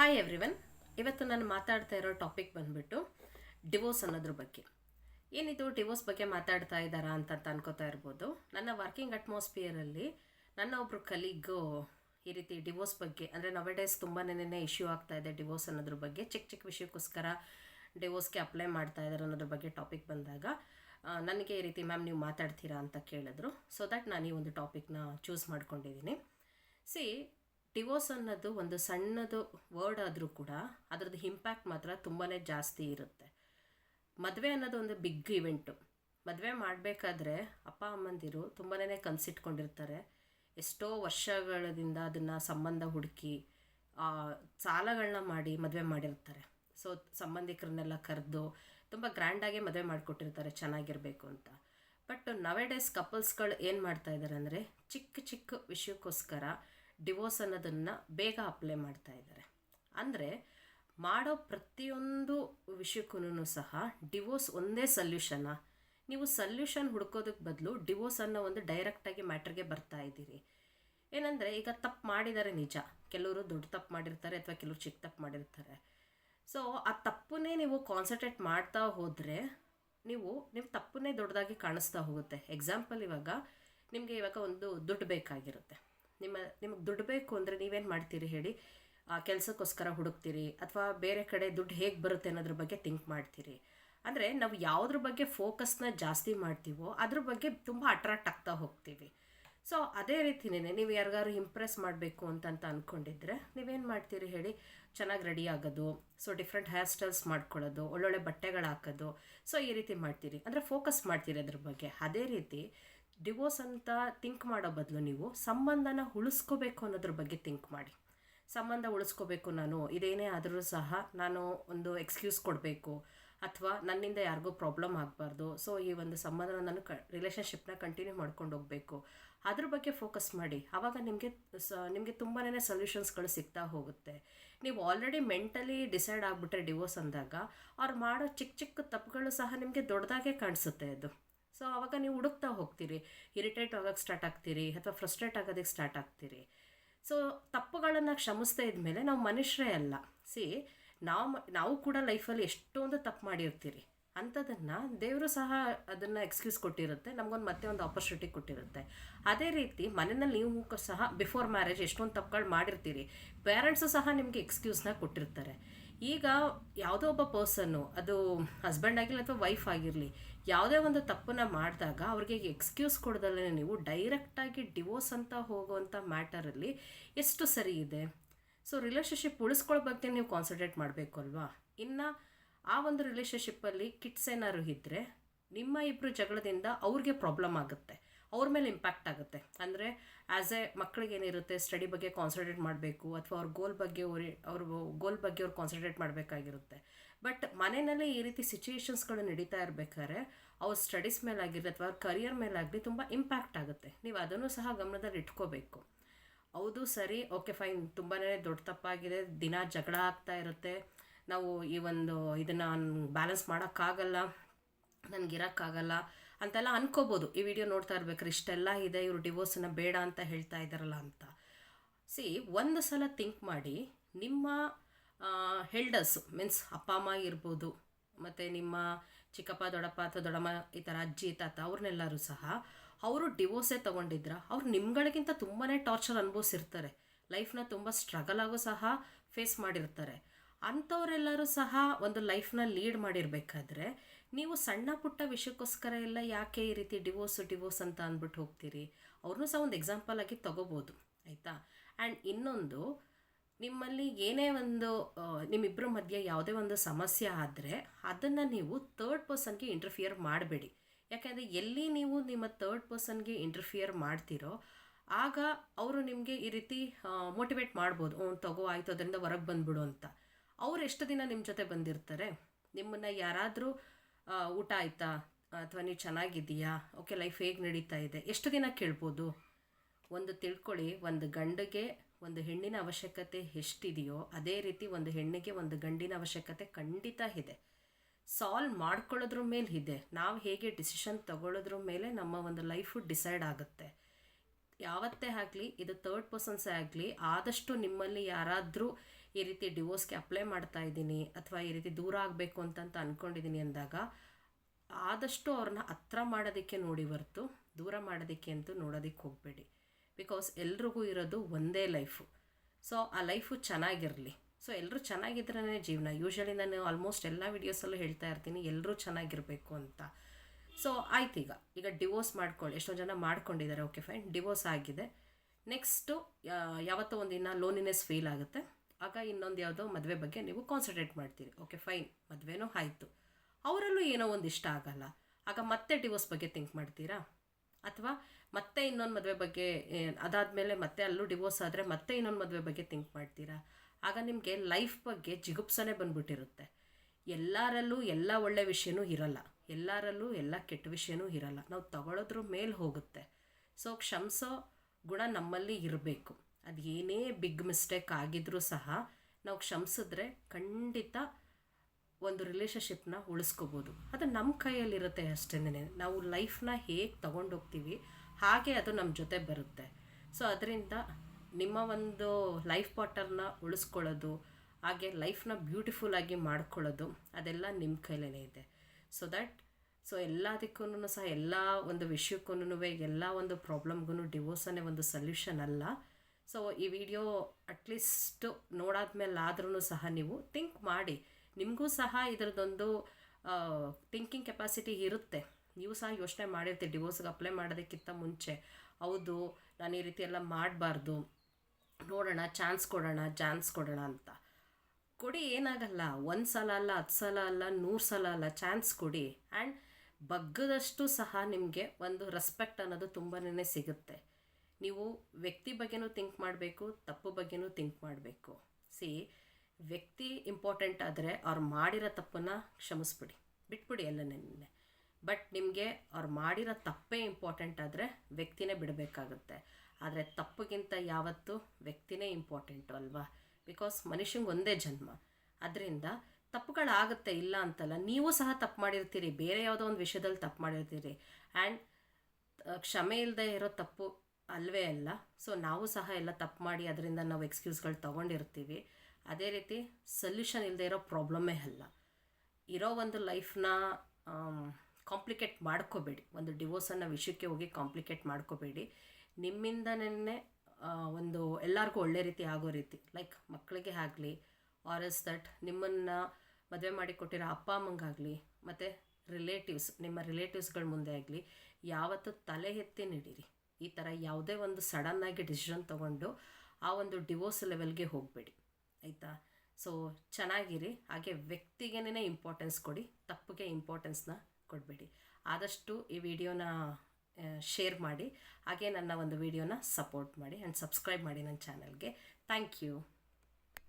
Hi everyone ಇವತ್ತು ನಾನು ಮಾತಾಡ್ತಾ ಇರೋ ಟಾಪಿಕ್ ಬಂದ್ಬಿಟ್ಟು ಡಿವೋರ್ಸ್ ಅನ್ನೋದ್ರ ಬಗ್ಗೆ. ಏನಿದು ಡಿವೋರ್ಸ್ ಬಗ್ಗೆ ಮಾತಾಡ್ತಾ ಇದ್ದಾರಾ ಅಂತ ಅನ್ಕೋತಾ ಇರ್ಬೋದು. ನನ್ನ ವರ್ಕಿಂಗ್ ಅಟ್ಮಾಸ್ಫಿಯರಲ್ಲಿ ನನ್ನ ಒಬ್ಬರು ಕಲೀಗು ಈ ರೀತಿ ಡಿವೋರ್ಸ್ ಬಗ್ಗೆ, ಅಂದರೆ ನವೆಡೇಸ್ ತುಂಬಾ ಇಶ್ಯೂ ಆಗ್ತಾ ಇದೆ ಡಿವೋರ್ಸ್ ಅನ್ನೋದ್ರ ಬಗ್ಗೆ, ಚಿಕ್ಕ ಚಿಕ್ಕ ವಿಷಯಕ್ಕೋಸ್ಕರ ಡಿವೋರ್ಸ್ಗೆ ಅಪ್ಲೈ ಮಾಡ್ತಾ ಇದ್ದಾರೆ ಅನ್ನೋದ್ರ ಬಗ್ಗೆ ಟಾಪಿಕ್ ಬಂದಾಗ ನನಗೆ ಈ ರೀತಿ ಮ್ಯಾಮ್ ನೀವು ಮಾತಾಡ್ತೀರಾ ಅಂತ ಕೇಳಿದ್ರು. ಸೊ ದಟ್ ನಾನು ಈ ಒಂದು ಟಾಪಿಕ್ನ ಚೂಸ್ ಮಾಡ್ಕೊಂಡಿದ್ದೀನಿ. ಸಿ ಡಿವೋರ್ಸ್ ಅನ್ನೋದು ಒಂದು ಸಣ್ಣದು ವರ್ಡ್ ಆದರೂ ಕೂಡ ಅದರದ್ದು ಇಂಪ್ಯಾಕ್ಟ್ ಮಾತ್ರ ತುಂಬಾ ಜಾಸ್ತಿ ಇರುತ್ತೆ. ಮದುವೆ ಅನ್ನೋದು ಒಂದು ಬಿಗ್ ಇವೆಂಟು ಮದುವೆ ಮಾಡಬೇಕಾದ್ರೆ ಅಪ್ಪ, ಅಮ್ಮಂದಿರು ತುಂಬಾ ಕನಸಿಟ್ಕೊಂಡಿರ್ತಾರೆ. ಎಷ್ಟೋ ವರ್ಷಗಳಿಂದ ಅದನ್ನು ಸಂಬಂಧ ಹುಡುಕಿ ಸಾಲಗಳನ್ನ ಮಾಡಿ ಮದುವೆ ಮಾಡಿರ್ತಾರೆ. ಸೊ ಸಂಬಂಧಿಕರನ್ನೆಲ್ಲ ಕರೆದು ತುಂಬ ಗ್ರ್ಯಾಂಡಾಗಿ ಮದುವೆ ಮಾಡಿಕೊಟ್ಟಿರ್ತಾರೆ, ಚೆನ್ನಾಗಿರಬೇಕು ಅಂತ. ಬಟ್ ನವೆಡೇಸ್ ಕಪಲ್ಸ್ಗಳು ಏನು ಮಾಡ್ತಾ ಇದ್ದಾರೆ ಅಂದರೆ ಚಿಕ್ಕ ಚಿಕ್ಕ ವಿಷಯಕ್ಕೋಸ್ಕರ ಡಿವೋರ್ಸ್ ಅನ್ನೋದನ್ನು ಬೇಗ ಅಪ್ಲೈ ಮಾಡ್ತಾ ಇದ್ದಾರೆ ಅಂದರೆ ಮಾಡೋ ಪ್ರತಿಯೊಂದು ವಿಷಯಕ್ಕೂ ಸಹ ಡಿವೋರ್ಸ್ ಒಂದೇ ಸಲ್ಯೂಷನಾ ನೀವು ಸಲ್ಯೂಷನ್ ಹುಡ್ಕೋದಕ್ಕೆ ಬದಲು ಡಿವೋರ್ಸ್ ಅನ್ನೋ ಒಂದು ಡೈರೆಕ್ಟಾಗಿ ಮ್ಯಾಟ್ರಿಗೆ ಬರ್ತಾ ಇದ್ದೀರಿ. ಏನಂದರೆ ಈಗ ತಪ್ಪು ಮಾಡಿದ್ದಾರೆ ನಿಜ. ಕೆಲವರು ದೊಡ್ಡ ತಪ್ಪು ಮಾಡಿರ್ತಾರೆ ಅಥವಾ ಕೆಲವರು ಚಿಕ್ಕ ತಪ್ಪು ಮಾಡಿರ್ತಾರೆ. ಸೊ ಆ ತಪ್ಪನ್ನೇ ನೀವು ಕಾನ್ಸಂಟ್ರೇಟ್ ಮಾಡ್ತಾ ಹೋದರೆ ನೀವು ನಿಮ್ಮ ತಪ್ಪನ್ನೇ ದೊಡ್ಡದಾಗಿ ಕಾಣಿಸ್ತಾ ಹೋಗುತ್ತೆ. ಎಕ್ಸಾಂಪಲ್ ಇವಾಗ ನಿಮಗೆ ಇವಾಗ ಒಂದು ದುಡ್ಡು ಬೇಕಾಗಿರುತ್ತೆ. ನಿಮ್ಮ ನಿಮಗೆ ದುಡ್ಡು ಬೇಕು ಅಂದರೆ ನೀವೇನು ಮಾಡ್ತೀರಿ ಹೇಳಿ? ಆ, ಕೆಲಸಕ್ಕೋಸ್ಕರ ಹುಡುಕ್ತೀರಿ ಅಥವಾ ಬೇರೆ ಕಡೆ ದುಡ್ಡು ಹೇಗೆ ಬರುತ್ತೆ ಅನ್ನೋದ್ರ ಬಗ್ಗೆ ಥಿಂಕ್ ಮಾಡ್ತೀರಿ. ಅಂದರೆ ನಾವು ಯಾವುದ್ರ ಬಗ್ಗೆ ಫೋಕಸ್ನ ಜಾಸ್ತಿ ಮಾಡ್ತೀವೋ ಅದ್ರ ಬಗ್ಗೆ ತುಂಬ ಅಟ್ರಾಕ್ಟ್ ಆಗ್ತಾ ಹೋಗ್ತೀವಿ. ಸೊ ಅದೇ ರೀತಿನೇ ನೀವು ಯಾರಿಗಾರು ಇಂಪ್ರೆಸ್ ಮಾಡಬೇಕು ಅಂತಂತ ಅಂದ್ಕೊಂಡಿದ್ರೆ ನೀವೇನು ಮಾಡ್ತೀರಿ ಹೇಳಿ? ಚೆನ್ನಾಗಿ ರೆಡಿ ಆಗೋದು ಸೊ ಡಿಫ್ರೆಂಟ್ ಹೇರ್ ಸ್ಟೈಲ್ಸ್ ಮಾಡ್ಕೊಳ್ಳೋದು, ಒಳ್ಳೊಳ್ಳೆ ಬಟ್ಟೆಗಳು ಹಾಕೋದು ಸೊ ಈ ರೀತಿ ಮಾಡ್ತೀರಿ. ಅಂದರೆ ಫೋಕಸ್ ಮಾಡ್ತೀರಿ ಅದ್ರ ಬಗ್ಗೆ. ಅದೇ ರೀತಿ ಡಿವೋರ್ಸ್ ಅಂತ ಥಿಂಕ್ ಮಾಡೋ ಬದಲು ನೀವು ಸಂಬಂಧನ ಉಳಿಸ್ಕೋಬೇಕು ಅನ್ನೋದ್ರ ಬಗ್ಗೆ ಥಿಂಕ್ ಮಾಡಿ. ಸಂಬಂಧ ಉಳಿಸ್ಕೋಬೇಕು ನಾನು, ಇದೇನೇ ಆದರೂ ಸಹ ನಾನು ಒಂದು ಎಕ್ಸ್ಕ್ಯೂಸ್ ಕೊಡಬೇಕು ಅಥವಾ ನನ್ನಿಂದ ಯಾರಿಗೂ ಪ್ರಾಬ್ಲಮ್ ಆಗಬಾರ್ದು. ಸೊ ಈ ಒಂದು ಸಂಬಂಧನ ನಾನು ಕ ರಿಲೇಷನ್ಶಿಪ್ನ ಕಂಟಿನ್ಯೂ ಮಾಡ್ಕೊಂಡು ಹೋಗಬೇಕು. ಅದ್ರ ಬಗ್ಗೆ ಫೋಕಸ್ ಮಾಡಿ. ಆವಾಗ ನಿಮಗೆ ಸ, ನಿಮಗೆ ತುಂಬಾ ಸೊಲ್ಯೂಷನ್ಸ್ಗಳು ಸಿಗ್ತಾ ಹೋಗುತ್ತೆ. ನೀವು ಆಲ್ರೆಡಿ ಮೆಂಟಲಿ ಡಿಸೈಡ್ ಆಗಿಬಿಟ್ರೆ ಡಿವೋರ್ಸ್ ಅಂದಾಗ ಅವ್ರು ಮಾಡೋ ಚಿಕ್ಕ ಚಿಕ್ಕ ತಪ್ಪುಗಳು ಸಹ ನಿಮಗೆ ದೊಡ್ಡದಾಗೆ ಕಾಣಿಸುತ್ತೆ ಅದು. ಸೊ ಆವಾಗ ನೀವು ಹುಡುಕ್ತಾ ಹೋಗ್ತೀರಿ. ಇರಿಟೇಟ್ ಆಗೋಕ್ಕೆ ಸ್ಟಾರ್ಟ್ ಆಗ್ತೀರಿ ಅಥವಾ ಫ್ರಸ್ಟ್ರೇಟ್ ಆಗೋದಕ್ಕೆ ಸ್ಟಾರ್ಟ್ ಆಗ್ತೀರಿ. ಸೊ ತಪ್ಪುಗಳನ್ನು ಕ್ಷಮಿಸ್ತಾ ಇದ್ಮೇಲೆ ನಾವು ಮನುಷ್ಯರೇ ಅಲ್ಲ. ಸಿ ನಾವು ನಾವು ಕೂಡ ಲೈಫಲ್ಲಿ ಎಷ್ಟೊಂದು ತಪ್ಪು ಮಾಡಿರ್ತೀರಿ. ಅಂಥದನ್ನು ದೇವರು ಸಹ ಅದನ್ನು ಎಕ್ಸ್ಕ್ಯೂಸ್ ಕೊಟ್ಟಿರುತ್ತೆ. ನಮಗೊಂದು ಮತ್ತೆ ಒಂದು ಆಪರ್ಚುನಿಟಿ ಕೊಟ್ಟಿರುತ್ತೆ. ಅದೇ ರೀತಿ ಮನೆಯಲ್ಲಿ ನೀವು ಸಹ ಬಿಫೋರ್ ಮ್ಯಾರೇಜ್ ಎಷ್ಟೊಂದು ತಪ್ಪುಗಳು ಮಾಡಿರ್ತೀರಿ. ಪೇರೆಂಟ್ಸು ಸಹ ನಿಮಗೆ ಎಕ್ಸ್ಕ್ಯೂಸ್ನ ಕೊಟ್ಟಿರ್ತಾರೆ. ಈಗ ಯಾವುದೋ ಒಬ್ಬ ಪರ್ಸನ್ನು ಅದು ಹಸ್ಬೆಂಡ್ ಆಗಿರಲಿ ಅಥವಾ ವೈಫ್ ಆಗಿರಲಿ, ಯಾವುದೇ ಒಂದು ತಪ್ಪನ್ನು ಮಾಡಿದಾಗ ಅವ್ರಿಗೆ ಎಕ್ಸ್ಕ್ಯೂಸ್ ಕೊಡೋದಲ್ಲೇ ನೀವು ಡೈರೆಕ್ಟಾಗಿ ಡಿವೋರ್ಸ್ ಅಂತ ಹೋಗುವಂಥ ಮ್ಯಾಟರಲ್ಲಿ ಎಷ್ಟು ಸರಿ ಇದೆ? ಸೊ ರಿಲೇಷನ್ಶಿಪ್ ಉಳಿಸ್ಕೊಳ್ಳೋ ಬಗ್ಗೆ ನೀವು ಕಾನ್ಸಂಟ್ರೇಟ್ ಮಾಡಬೇಕು ಅಲ್ವಾ? ಇನ್ನು ಆ ಒಂದು ರಿಲೇಷನ್ಶಿಪ್ಪಲ್ಲಿ ಕಿಟ್ಸ್ ಏನಾದ್ರು ಇದ್ದರೆ ನಿಮ್ಮ ಇಬ್ಬರು ಜಗಳದಿಂದ ಅವ್ರಿಗೆ ಪ್ರಾಬ್ಲಮ್ ಆಗುತ್ತೆ. ಅವ್ರ ಮೇಲೆ ಇಂಪ್ಯಾಕ್ಟ್ ಆಗುತ್ತೆ. ಅಂದರೆ ಆ್ಯಸ್ ಎ ಮಕ್ಕಳಿಗೆ ಏನಿರುತ್ತೆ ಸ್ಟಡಿ ಬಗ್ಗೆ ಕಾನ್ಸಂಟ್ರೇಟ್ ಮಾಡಬೇಕು ಅಥವಾ ಅವ್ರ ಗೋಲ್ ಬಗ್ಗೆ ಅವ್ರ ಅವ್ರ ಗೋಲ್ ಬಗ್ಗೆ ಅವ್ರು ಕಾನ್ಸಂಟ್ರೇಟ್ ಮಾಡಬೇಕಾಗಿರುತ್ತೆ. ಬಟ್ ಮನೆಯಲ್ಲಿ ಈ ರೀತಿ ಸಿಚುಯೇಷನ್ಸ್ಗಳು ನಡೀತಾ ಇರಬೇಕಾದ್ರೆ ಅವ್ರ ಸ್ಟಡೀಸ್ ಮೇಲಾಗಿರಲಿ ಅಥವಾ ಅವ್ರ ಕರಿಯರ್ ಮೇಲಾಗಲಿ ತುಂಬ ಇಂಪ್ಯಾಕ್ಟ್ ಆಗುತ್ತೆ. ನೀವು ಅದನ್ನು ಸಹ ಗಮನದಲ್ಲಿ ಇಟ್ಕೋಬೇಕು. ಹೌದು, ಸರಿ ಓಕೆ ಫೈನ್ ತುಂಬಾ ದೊಡ್ಡ ತಪ್ಪಾಗಿದೆ, ದಿನ ಜಗಳ ಆಗ್ತಾ ಇರುತ್ತೆ. ನಾವು ಈ ಒಂದು ಇದನ್ನು ಬ್ಯಾಲೆನ್ಸ್ ಮಾಡೋಕ್ಕಾಗಲ್ಲ ನನಗಿರೋಕ್ಕಾಗಲ್ಲ ಅಂತೆಲ್ಲ ಅನ್ಕೋಬೋದು. ಈ ವಿಡಿಯೋ ನೋಡ್ತಾ ಇರ್ಬೇಕು ಇಷ್ಟೆಲ್ಲ ಇದೆ, ಇವರು ಡಿವೋರ್ಸನ್ನ ಬೇಡ ಅಂತ ಹೇಳ್ತಾ ಇದ್ದಾರಲ್ಲ ಅಂತ. ಸಿ ಒಂದು ಸಲ ಥಿಂಕ್ ಮಾಡಿ, ನಿಮ್ಮ ಹೆಲ್ಡರ್ಸು ಮೀನ್ಸ್ ಅಪ್ಪ, ಅಮ್ಮ ಇರ್ಬೋದು, ಮತ್ತು ನಿಮ್ಮ ಚಿಕ್ಕಪ್ಪ, ದೊಡ್ಡಪ್ಪ, ಅಥವಾ ದೊಡ್ಡಮ್ಮ, ಈ ಥರ ಅಜ್ಜಿ, ತಾತ, ಅವ್ರನ್ನೆಲ್ಲರೂ ಸಹ, ಅವರು ಡಿವೋರ್ಸೇ ತೊಗೊಂಡಿದ್ರ, ಅವ್ರು ನಿಮ್ಗಳಿಗಿಂತ ತುಂಬಾ ಟಾರ್ಚರ್ ಅನುಭವಿಸಿರ್ತಾರೆ. ಲೈಫ್ನ ತುಂಬ ಸ್ಟ್ರಗಲ್ ಆಗೋ ಸಹ ಫೇಸ್ ಮಾಡಿರ್ತಾರೆ. ಅಂಥವರೆಲ್ಲರೂ ಸಹ ಒಂದು ಲೈಫ್ನ ಲೀಡ್ ಮಾಡಿರಬೇಕಾದ್ರೆ ನೀವು ಸಣ್ಣ ಪುಟ್ಟ ವಿಷಯಕ್ಕೋಸ್ಕರ ಎಲ್ಲ ಯಾಕೆ ಈ ರೀತಿ ಡಿವೋರ್ಸ್ ಡಿವೋರ್ಸ್ ಅಂತ ಅಂದ್ಬಿಟ್ಟು ಹೋಗ್ತೀರಿ? ಅವ್ರನ್ನೂ ಸಹ ಒಂದು ಎಕ್ಸಾಂಪಲ್ ಆಗಿ ತಗೋಬೋದು, ಆಯಿತಾ? ಆ್ಯಂಡ್ ಇನ್ನೊಂದು, ನಿಮ್ಮಲ್ಲಿ ಏನೇ ಒಂದು ನಿಮ್ಮಿಬ್ಬರ ಮಧ್ಯೆ ಯಾವುದೇ ಒಂದು ಸಮಸ್ಯೆ ಆದರೆ ಅದನ್ನು ನೀವು ತರ್ಡ್ ಪರ್ಸನ್ಗೆ ಇಂಟರ್ಫಿಯರ್ ಮಾಡಬೇಡಿ. ಯಾಕೆಂದರೆ ಎಲ್ಲಿ ನೀವು ನಿಮ್ಮ ತರ್ಡ್ ಪರ್ಸನ್ಗೆ ಇಂಟರ್ಫಿಯರ್ ಮಾಡ್ತೀರೋ, ಆಗ ಅವರು ನಿಮಗೆ ಈ ರೀತಿ ಮೋಟಿವೇಟ್ ಮಾಡ್ಬೋದು. ಹ್ಞೂ ತಗೋ, ಆಯಿತು, ಅದರಿಂದ ಹೊರಗೆ ಬಂದ್ಬಿಡು ಅಂತ. ಅವ್ರು ಎಷ್ಟು ದಿನ ನಿಮ್ಮ ಜೊತೆ ಬಂದಿರ್ತಾರೆ? ನಿಮ್ಮನ್ನು ಯಾರಾದರೂ ಊಟ ಆಯಿತಾ? ಅಥವಾ ನೀವು ಚೆನ್ನಾಗಿದ್ದೀಯಾ? ಓಕೆ ಲೈಫ್ ಹೇಗೆ ನಡೀತಾ ಇದೆ? ಎಷ್ಟು ದಿನ ಕೇಳ್ಬೋದು? ಒಂದು ತಿಳ್ಕೊಳ್ಳಿ, ಒಂದು ಗಂಡಿಗೆ ಒಂದು ಹೆಣ್ಣಿನ ಅವಶ್ಯಕತೆ ಎಷ್ಟಿದೆಯೋ, ಅದೇ ರೀತಿ ಒಂದು ಹೆಣ್ಣಿಗೆ ಒಂದು ಗಂಡಿನ ಅವಶ್ಯಕತೆ ಖಂಡಿತ ಇದೆ. ಸಾಲ್ವ್ ಮಾಡ್ಕೊಳ್ಳೋದ್ರ ಮೇಲೆ ಇದೆ. ನಾವು ಹೇಗೆ ಡಿಸಿಷನ್ ತಗೊಳ್ಳೋದ್ರ ಮೇಲೆ ನಮ್ಮ ಒಂದು ಲೈಫು ಡಿಸೈಡ್ ಆಗುತ್ತೆ. ಯಾವತ್ತೇ ಆಗಲಿ, ಇದು ತರ್ಡ್ ಪರ್ಸನ್ಸೇ ಆಗಲಿ, ಆದಷ್ಟು ನಿಮ್ಮಲ್ಲಿ ಯಾರಾದರೂ ಈ ರೀತಿ ಡಿವೋರ್ಸ್ಗೆ ಅಪ್ಲೈ ಮಾಡ್ತಾ ಇದ್ದೀನಿ ಅಥವಾ ಈ ರೀತಿ ದೂರ ಆಗಬೇಕು ಅಂತಂತ ಅಂದ್ಕೊಂಡಿದ್ದೀನಿ ಅಂದಾಗ ಆದಷ್ಟು ಅವ್ರನ್ನ ಹತ್ರ ಮಾಡೋದಕ್ಕೆ ನೋಡಿ ಹೊರ್ತು, ದೂರ ಮಾಡೋದಕ್ಕೆ ಅಂತೂ ನೋಡೋದಕ್ಕೆ ಹೋಗಬೇಡಿ. ಬಿಕಾಸ್ ಎಲ್ರಿಗೂ ಇರೋದು ಒಂದೇ ಲೈಫು ಸೊ ಆ ಲೈಫು ಚೆನ್ನಾಗಿರಲಿ. ಸೊ ಎಲ್ಲರೂ ಚೆನ್ನಾಗಿದ್ರೇ ಜೀವನ. ಯೂಶ್ವಲಿ ನಾನು ಆಲ್ಮೋಸ್ಟ್ ಎಲ್ಲ ವೀಡಿಯೋಸಲ್ಲೂ ಹೇಳ್ತಾ ಇರ್ತೀನಿ ಎಲ್ಲರೂ ಚೆನ್ನಾಗಿರಬೇಕು ಅಂತ. ಸೊ ಆಯ್ತು ಈಗ. ಈಗ ಡಿವೋರ್ಸ್ ಮಾಡ್ಕೊಳ್ಳಿ. ಎಷ್ಟೋ ಜನ ಮಾಡ್ಕೊಂಡಿದ್ದಾರೆ. ಓಕೆ ಫೈನ್ ಡಿವೋರ್ಸ್ ಆಗಿದೆ. ನೆಕ್ಸ್ಟು ಯಾವತ್ತೋ ಒಂದಿನ ಲೋನಿನೆಸ್ ಫೀಲ್ ಆಗುತ್ತೆ. ಆಗ ಇನ್ನೊಂದು ಯಾವುದೋ ಮದುವೆ ಬಗ್ಗೆ ನೀವು ಕಾನ್ಸಂಟ್ರೇಟ್ ಮಾಡ್ತೀರಿ. ಓಕೆ ಫೈನ್ ಮದುವೆನೂ ಆಯಿತು. ಅವರಲ್ಲೂ ಏನೋ ಒಂದು ಇಷ್ಟ ಆಗಲ್ಲ. ಆಗ ಮತ್ತೆ ಡಿವೋರ್ಸ್ ಬಗ್ಗೆ ಥಿಂಕ್ ಮಾಡ್ತೀರಾ? ಅಥವಾ ಮತ್ತೆ ಇನ್ನೊಂದು ಮದುವೆ ಬಗ್ಗೆ ಅದಾದಮೇಲೆ ಮತ್ತೆ ಅಲ್ಲೂ ಡಿವೋರ್ಸ್ ಆದರೆ ಮತ್ತೆ ಇನ್ನೊಂದು ಮದುವೆ ಬಗ್ಗೆ ಥಿಂಕ್ ಮಾಡ್ತೀರಾ? ಆಗ ನಿಮಗೆ ಲೈಫ್ ಬಗ್ಗೆ ಜಿಗುಪ್ಸನೇ ಬಂದ್ಬಿಟ್ಟಿರುತ್ತೆ. ಎಲ್ಲರಲ್ಲೂ ಎಲ್ಲ ಒಳ್ಳೆ ವಿಷಯನೂ ಇರಲ್ಲ. ಎಲ್ಲರಲ್ಲೂ ಎಲ್ಲ ಕೆಟ್ಟ ವಿಷಯನೂ ಇರಲ್ಲ. ನಾವು ತಗೊಳ್ಳೋದ್ರ ಮೇಲೆ ಹೋಗುತ್ತೆ. ಸೊ ಕ್ಷಮಿಸೋ ಗುಣ ನಮ್ಮಲ್ಲಿ ಇರಬೇಕು. ಅದು ಏನೇ ಬಿಗ್ ಮಿಸ್ಟೇಕ್ ಆಗಿದ್ರೂ ಸಹ ನಾವು ಕ್ಷಮಿಸಿದ್ರೆ ಖಂಡಿತ ಒಂದು ರಿಲೇಷನ್ಶಿಪ್ನ ಉಳಿಸ್ಕೋಬೋದು. ಅದು ನಮ್ಮ ಕೈಯಲ್ಲಿರುತ್ತೆ ಅಷ್ಟೇ ನಾವು ಲೈಫ್ನ ಹೇಗೆ ತಗೊಂಡೋಗ್ತೀವಿ, ಹಾಗೆ ಅದು ನಮ್ಮ ಜೊತೆ ಬರುತ್ತೆ. ಸೊ ಅದರಿಂದ ನಿಮ್ಮ ಒಂದು ಲೈಫ್ ಪಾರ್ಟ್ನರ್ನ ಉಳಿಸ್ಕೊಳ್ಳೋದು, ಹಾಗೆ ಲೈಫ್ನ ಬ್ಯೂಟಿಫುಲ್ಲಾಗಿ ಮಾಡ್ಕೊಳ್ಳೋದು, ಅದೆಲ್ಲ ನಿಮ್ಮ ಕೈಲೇ ಇದೆ. ಸೊ ದ್ಯಾಟ್ ಸೊ ಎಲ್ಲದಕ್ಕೂ ಸಹ ಎಲ್ಲ ಒಂದು ವಿಷಯಕ್ಕೂ ಎಲ್ಲ ಒಂದು ಪ್ರಾಬ್ಲಮ್ಗೂ ಡಿವೋರ್ಸನ್ನೇ ಒಂದು ಸೊಲ್ಯೂಷನ್ ಅಲ್ಲ. ಸೊ ಈ ವಿಡಿಯೋ ಅಟ್ಲೀಸ್ಟ್ ನೋಡಾದ್ಮೇಲೆ ಆದ್ರೂ ಸಹ ನೀವು ಥಿಂಕ್ ಮಾಡಿ. ನಿಮಗೂ ಸಹ ಇದರದೊಂದು ಥಿಂಕಿಂಗ್ ಕೆಪಾಸಿಟಿ ಇರುತ್ತೆ. ನೀವು ಸಹ ಯೋಚನೆ ಮಾಡಿರ್ತೀವಿ ಡಿವೋರ್ಸ್ಗೆ ಅಪ್ಲೈ ಮಾಡೋದಕ್ಕಿಂತ ಮುಂಚೆ. ಹೌದು, ನಾನು ಈ ರೀತಿ ಎಲ್ಲ ಮಾಡಬಾರ್ದು. ನೋಡೋಣ ಚಾನ್ಸ್ ಕೊಡೋಣ ಚಾನ್ಸ್ ಕೊಡೋಣ ಅಂತ. ಕೊಡಿ, ಏನಾಗಲ್ಲ. ಒಂದು ಸಲ ಅಲ್ಲ, ಹತ್ತು ಸಲ ಅಲ್ಲ, ನೂರು ಸಲ ಅಲ್ಲ ಚಾನ್ಸ್ ಕೊಡಿ. ಆ್ಯಂಡ್ ಬಗ್ಗದಷ್ಟು ಸಹ ನಿಮಗೆ ಒಂದು ರೆಸ್ಪೆಕ್ಟ್ ಅನ್ನೋದು ತುಂಬನೇ ಸಿಗುತ್ತೆ. ನೀವು ವ್ಯಕ್ತಿ ಬಗ್ಗೆನೂ ಥಿಂಕ್ ಮಾಡಬೇಕು, ತಪ್ಪು ಬಗ್ಗೆನೂ ಥಿಂಕ್ ಮಾಡಬೇಕು. ಸಿ ವ್ಯಕ್ತಿ ಇಂಪಾರ್ಟೆಂಟ್ ಆದರೆ ಅವ್ರು ಮಾಡಿರೋ ತಪ್ಪನ್ನು ಕ್ಷಮಿಸ್ಬಿಡಿ. ಬಿಟ್ಬಿಡಿ ಎಲ್ಲ ನಿನ್ನೆ. ಬಟ್ ನಿಮಗೆ ಅವ್ರು ಮಾಡಿರೋ ತಪ್ಪೇ ಇಂಪಾರ್ಟೆಂಟ್ ಆದರೆ ವ್ಯಕ್ತಿನೇ ಬಿಡಬೇಕಾಗುತ್ತೆ. ಆದರೆ ತಪ್ಪಿಗಿಂತ ಯಾವತ್ತೂ ವ್ಯಕ್ತಿನೇ ಇಂಪಾರ್ಟೆಂಟು ಅಲ್ವಾ? ಬಿಕಾಸ್ ಮನುಷ್ಯಂಗೆ ಒಂದೇ ಜನ್ಮ. ಅದರಿಂದ ತಪ್ಪುಗಳಾಗುತ್ತೆ ಇಲ್ಲ ಅಂತಲ್ಲ, ನೀವು ಸಹ ತಪ್ಪು ಮಾಡಿರ್ತೀರಿ. ಬೇರೆ ಯಾವುದೋ ಒಂದು ವಿಷಯದಲ್ಲಿ ತಪ್ಪು ಮಾಡಿರ್ತೀರಿ. ಆ್ಯಂಡ್ ಕ್ಷಮೆ ಇಲ್ಲದೆ ಇರೋ ತಪ್ಪು ಅಲ್ವೇ ಅಲ್ಲ. ಸೊ ನಾವು ಸಹ ಎಲ್ಲ ತಪ್ಪು ಮಾಡಿ ಅದರಿಂದ ನಾವು ಎಕ್ಸ್ಕ್ಯೂಸ್ಗಳು ತೊಗೊಂಡಿರ್ತೀವಿ. ಅದೇ ರೀತಿ ಸೊಲ್ಯೂಷನ್ ಇಲ್ಲದೆ ಇರೋ ಪ್ರಾಬ್ಲಮ್ಮೇ ಅಲ್ಲ. ಇರೋ ಒಂದು ಲೈಫ್ನ ಕಾಂಪ್ಲಿಕೇಟ್ ಮಾಡ್ಕೋಬೇಡಿ. ಒಂದು ಡಿವೋರ್ಸನ್ನು ವಿಷಯಕ್ಕೆ ಹೋಗಿ ಕಾಂಪ್ಲಿಕೇಟ್ ಮಾಡ್ಕೋಬೇಡಿ. ನಿಮ್ಮಿಂದನೇ ಒಂದು ಎಲ್ಲರಿಗೂ ಒಳ್ಳೆ ರೀತಿ ಆಗೋ ರೀತಿ ಲೈಕ್ ಮಕ್ಕಳಿಗೆ ಆಗಲಿ ಆರ್ ಎಸ್ ದಟ್ ನಿಮ್ಮನ್ನು ಮದುವೆ ಮಾಡಿ ಕೊಟ್ಟಿರೋ ಅಪ್ಪ ಅಮ್ಮಂಗಾಗಲಿ ಮತ್ತು ರಿಲೇಟಿವ್ಸ್ ನಿಮ್ಮ ರಿಲೇಟಿವ್ಸ್ಗಳ ಮುಂದೆ ಆಗಲಿ, ಯಾವತ್ತೂ ತಲೆ ಎತ್ತಿ ನಡೀರಿ. ಈ ಥರ ಯಾವುದೇ ಒಂದು ಸಡನ್ನಾಗಿ ಡಿಸಿಷನ್ ತೊಗೊಂಡು ಆ ಒಂದು ಡಿವೋರ್ಸ್ ಲೆವೆಲ್ಗೆ ಹೋಗಬೇಡಿ, ಆಯಿತಾ? ಸೊ ಚೆನ್ನಾಗಿರಿ. ಹಾಗೆ ವ್ಯಕ್ತಿಗೇನೇ ಇಂಪಾರ್ಟೆನ್ಸ್ ಕೊಡಿ, ತಪ್ಪಿಗೆ ಇಂಪಾರ್ಟೆನ್ಸ್ನ ಕೊಡಬೇಡಿ. ಆದಷ್ಟು ಈ ವಿಡಿಯೋನ ಶೇರ್ ಮಾಡಿ, ಹಾಗೆ ನನ್ನ ಒಂದು ವಿಡಿಯೋನ ಸಪೋರ್ಟ್ ಮಾಡಿ ಆ್ಯಂಡ್ ಸಬ್ಸ್ಕ್ರೈಬ್ ಮಾಡಿ ನನ್ನ ಚಾನಲ್ಗೆ ಥ್ಯಾಂಕ್ ಯು